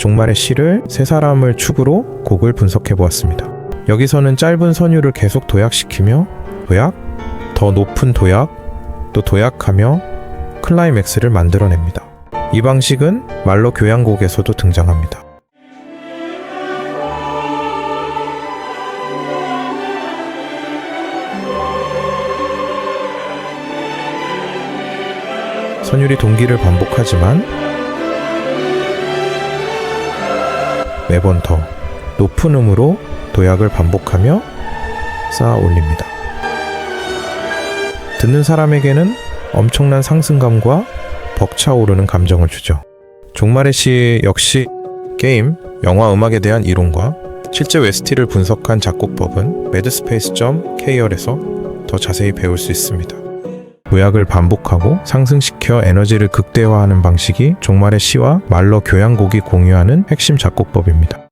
종말의 시를 세 사람을 축으로 곡을 분석해 보았습니다. 여기서는 짧은 선율을 계속 도약시키며 도약, 더 높은 도약, 또 도약하며 클라이맥스를 만들어냅니다. 이 방식은 말로 교향곡에서도 등장합니다. 선율이 동기를 반복하지만 매번 더 높은 음으로 도약을 반복하며 쌓아 올립니다. 듣는 사람에게는 엄청난 상승감과 벅차오르는 감정을 주죠. 종말의 시 역시 게임, 영화 음악에 대한 이론과 실제 웨스티를 분석한 작곡법은 매드스페이스.kr에서 더 자세히 배울 수 있습니다. 도약을 반복하고 상승시켜 에너지를 극대화하는 방식이 종말의 시와 말러 교향곡이 공유하는 핵심 작곡법입니다.